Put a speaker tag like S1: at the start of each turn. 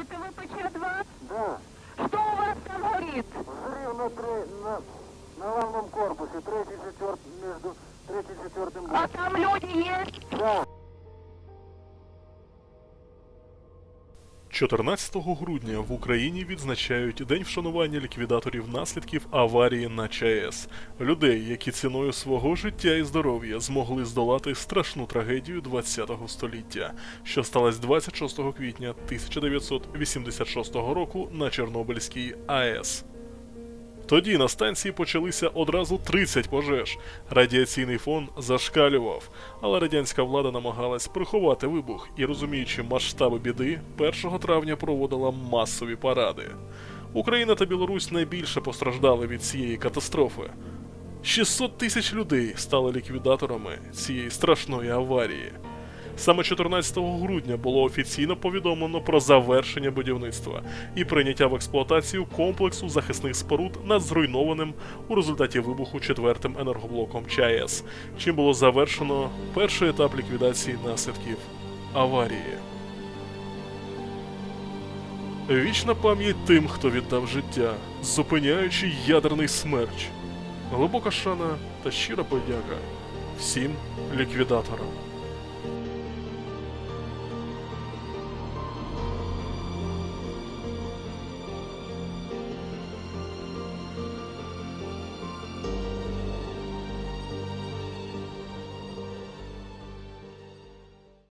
S1: это ВПЧ-2?
S2: Да,
S1: Что у вас там горит?
S2: взрыв на, тре- на, на главном корпусе, третий, четвертый, между третьим и четвертым
S1: А
S2: блоком.
S1: там люди есть?
S2: Да.
S3: 14 грудня в Україні відзначають День вшанування ліквідаторів наслідків аварії на ЧАЕС, людей, які ціною свого життя і здоров'я змогли здолати страшну трагедію ХХ століття, що сталася 26 квітня 1986 року на Чорнобильській АЕС. Тоді на станції почалися одразу 30 пожеж. Радіаційний фон зашкалював, але радянська влада намагалась приховати вибух і, розуміючи масштаби біди, 1 травня проводила масові паради. Україна та Білорусь найбільше постраждали від цієї катастрофи. 600 тисяч людей стали ліквідаторами цієї страшної аварії. Саме 14 грудня було офіційно повідомлено про завершення будівництва і прийняття в експлуатацію комплексу захисних споруд над зруйнованим у результаті вибуху четвертим енергоблоком ЧАЕС, чим було завершено перший етап ліквідації наслідків аварії. Вічна пам'ять тим, хто віддав життя, зупиняючи ядерний смерч. Глибока шана та щира подяка всім ліквідаторам.